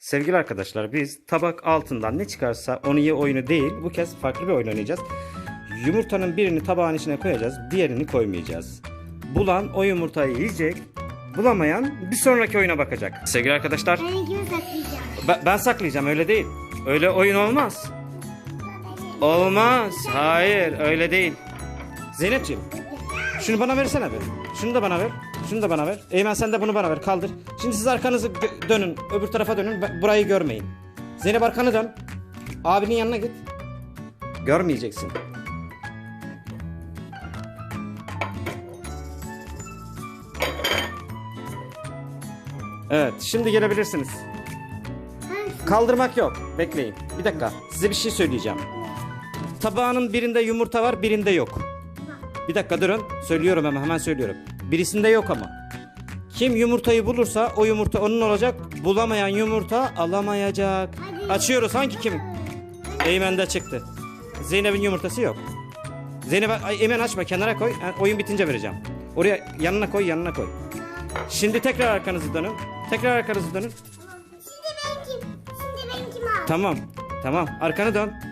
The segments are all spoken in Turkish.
Sevgili arkadaşlar biz tabak altından ne çıkarsa onu ye oyunu değil bu kez farklı bir oyun oynayacağız. Yumurtanın birini tabağın içine koyacağız diğerini koymayacağız. Bulan o yumurtayı yiyecek bulamayan bir sonraki oyuna bakacak. Sevgili arkadaşlar Ben saklayacağım? ben, ben saklayacağım öyle değil. Öyle oyun olmaz. Olmaz. Hayır öyle değil. Zeynepciğim şunu bana versene bir. Şunu da bana ver. Şunu da bana ver. Eymen sen de bunu bana ver. Kaldır. Şimdi siz arkanızı dönün. Öbür tarafa dönün. Burayı görmeyin. Zeynep arkanı dön. Abinin yanına git. Görmeyeceksin. Evet, şimdi gelebilirsiniz. Kaldırmak yok. Bekleyin. Bir dakika. Size bir şey söyleyeceğim. Tabağının birinde yumurta var, birinde yok. Bir dakika durun. Söylüyorum hemen, hemen söylüyorum. Birisinde yok ama. Kim yumurtayı bulursa o yumurta onun olacak. Bulamayan yumurta alamayacak. Açıyoruz. Hangi kim? Eymen'de çıktı. Zeynep'in yumurtası yok. Zeynep Eymen açma kenara koy. Oyun bitince vereceğim. Oraya yanına koy, yanına koy. Şimdi tekrar arkanızı dönün. Tekrar arkanızı dönün. Şimdi ben kim? Şimdi ben kim al? Tamam. Tamam. Arkanı dön.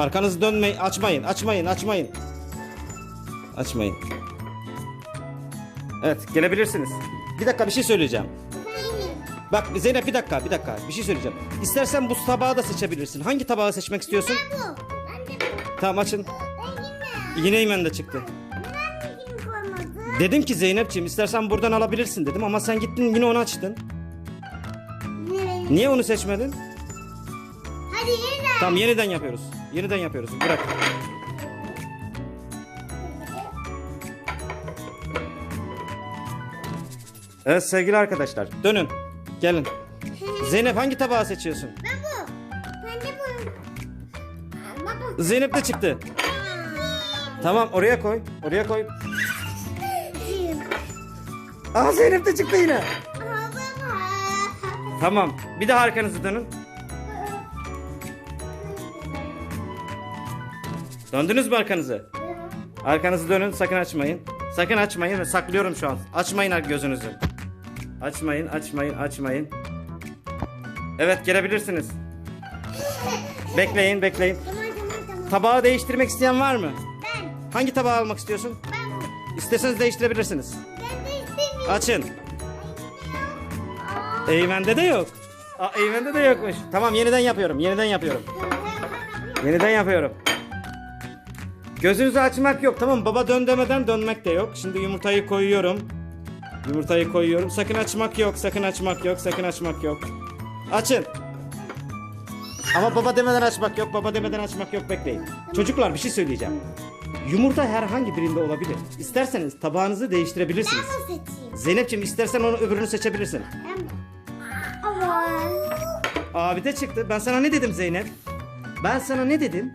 Arkanızı dönmeyin. Açmayın. Açmayın. Açmayın. Açmayın. Evet. Gelebilirsiniz. Bir dakika bir şey söyleyeceğim. Bak Zeynep bir dakika. Bir dakika. Bir şey söyleyeceğim. İstersen bu tabağı da seçebilirsin. Hangi tabağı seçmek istiyorsun? Bu. Ben de bu. Tamam açın. Ben yine. Yine de çıktı. Dedim ki Zeynep'ciğim istersen buradan alabilirsin dedim ama sen gittin yine onu açtın. Benim. Niye onu seçmedin? Hadi yeniden. Tamam yeniden yapıyoruz. Yeniden yapıyoruz. Bırak. Evet sevgili arkadaşlar dönün. Gelin. Zeynep hangi tabağı seçiyorsun? Ben bu. Ben de bu. Baba. Zeynep de çıktı. Tamam oraya koy. Oraya koy. Aa Zeynep de çıktı yine. Tamam. Bir daha arkanızı dönün. Döndünüz mü arkanızı? Arkanızı dönün sakın açmayın. Sakın açmayın ve saklıyorum şu an. Açmayın gözünüzü. Açmayın, açmayın, açmayın. Evet gelebilirsiniz. Bekleyin, bekleyin. Tamam tamam tamam. Tabağı değiştirmek isteyen var mı? Ben. Hangi tabağı almak istiyorsun? Ben bu. İsteseniz değiştirebilirsiniz. Ben de istemiyorum. Açın. Eymen'de de yok. Aa, Eymen'de de yokmuş. Tamam yeniden yapıyorum. Yeniden yapıyorum. Yeniden yapıyorum. Gözünüzü açmak yok. Tamam baba dön demeden dönmek de yok. Şimdi yumurtayı koyuyorum. Yumurtayı koyuyorum. Sakın açmak yok. Sakın açmak yok. Sakın açmak yok. Açın. Ama baba demeden açmak yok. Baba demeden açmak yok. Bekleyin. Çocuklar bir şey söyleyeceğim. Yumurta herhangi birinde olabilir. İsterseniz tabağınızı değiştirebilirsiniz. Ben bu seçeyim. Zeynep'ciğim istersen onu öbürünü seçebilirsin. Ben. Ama. Abi de çıktı. Ben sana ne dedim Zeynep? Ben sana ne dedim?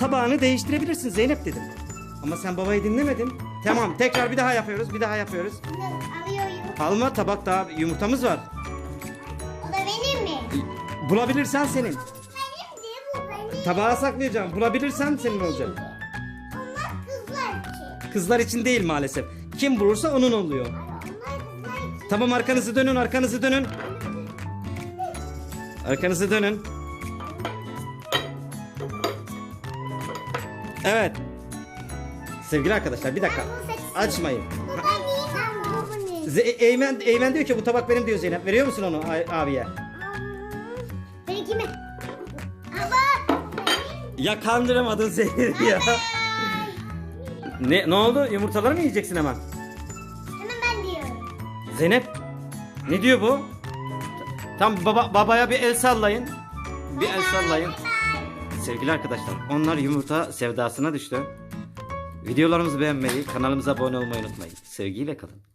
Tabağını değiştirebilirsin Zeynep dedim. Ama sen babayı dinlemedin. Tamam tekrar bir daha yapıyoruz. Bir daha yapıyoruz. Alıyorum. Alma tabak daha yumurtamız var. O da benim mi? Bulabilirsen senin. Benim diye bu benim. Tabağa saklayacağım. Bulabilirsen senin olacak. Onlar kızlar ki. Kızlar için değil maalesef. Kim bulursa onun oluyor. Onlar kızlar. Tamam arkanızı dönün arkanızı dönün. Arkanızı dönün. Evet. Sevgili arkadaşlar bir dakika. Açmayın. Bu bu. Z- Eymen, Eymen diyor ki bu tabak benim diyor Zeynep. Veriyor musun onu a- abiye? Benimki mi? Ama. Ya kandıramadın Zeynep ya. ne, ne oldu? Yumurtaları mı yiyeceksin hemen? Hemen ben diyorum. Zeynep. Ne diyor bu? Tam baba, babaya bir el sallayın. Bir el sallayın. Sevgili arkadaşlar onlar yumurta sevdasına düştü. Videolarımızı beğenmeyi, kanalımıza abone olmayı unutmayın. Sevgiyle kalın.